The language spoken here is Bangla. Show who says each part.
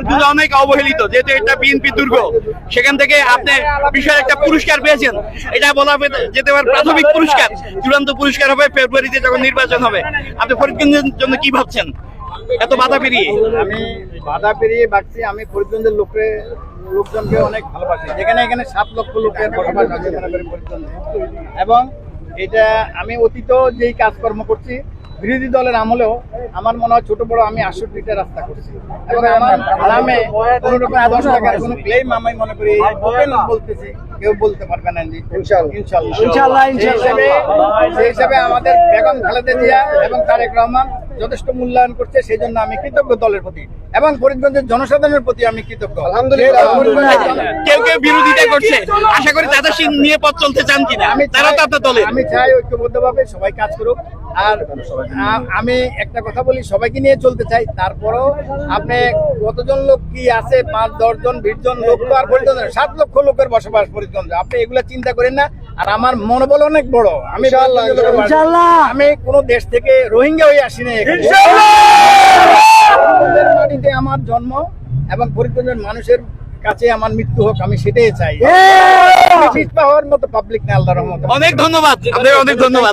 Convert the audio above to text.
Speaker 1: ফরিদগঞ্জ অনেক অবহেলিত, যেহেতু এটা বিএনপি দুর্গ। সেখান থেকে আপনি বিশাল একটা পুরস্কার পেয়েছেন। এটা বলা যেতে পারে প্রাথমিক পুরস্কার। চূড়ান্ত পুরস্কার হবে ফেব্রুয়ারিতে যখন নির্বাচন হবে। আপনি ফরিদগঞ্জের জন্য কি ভাবছেন? এত বাধা পেরিয়ে।
Speaker 2: আমি বাধা পেরিয়ে বাড়ছি আমি ফরিদগঞ্জের লোকে লোকজনকে অনেক ভালোবাসি। যেখানে এখানে সাত লক্ষ লোকের বসবাস আছে এবং এটা আমি অতীত যেই কাজকর্ম করছি বিরোধী দলের আমলেও আমার মনে হয় ছোট বড় আমি আটষট্টিটা রাস্তা করছি। এবং আমার আরামে কোনো রকম দশ টাকার কোনো ক্লেম আমি মনে করি ওপেন বলতেছি কেউ বলতে পারবে না ইনশাল্লাহ ইনশাল্লাহ সেই হিসেবে সেই হিসেবে আমাদের বেগম খালেদা জিয়া এবং তারেক রহমান যথেষ্ট মূল্যায়ন করছে সেই জন্য আমি কৃতজ্ঞ দলের প্রতি এবং ফরিদগঞ্জের জনসাধারণের প্রতি আমি কৃতজ্ঞ। আলহামদুলিল্লাহ
Speaker 1: কেউ কেউ বিরোধিতা করছে। আশা করি তাদের সিং নিয়ে পথ চলতে চান কিনা।
Speaker 2: আমি
Speaker 1: তারা তো আপনার দলের।
Speaker 2: আমি চাই ঐক্যবদ্ধভাবে সবাই কাজ করুক। আর আমি একটা কথা বলি সবাইকে নিয়ে চলতে চাই। তারপরও আপনি কতজন লোক কি আছে? পাঁচ দশ জন বিশ জন লোক তো আর ফরিদগঞ্জে সাত লক্ষ লোকের বসবাস ফরিদগঞ্জে আপনি এগুলা চিন্তা করেন না। আর আমার মনোবল অনেক বড়। আমি। আমি কোন দেশ থেকে রোহিঙ্গা হয়ে আসিনি মাটিতে আমার জন্ম এবং ফরিদগঞ্জের মানুষের কাছে আমার মৃত্যু হোক আমি সেটাই চাই। হওয়ার মতো পাবলিক না আল্লাহ রহমত।
Speaker 1: অনেক ধন্যবাদ অনেক ধন্যবাদ।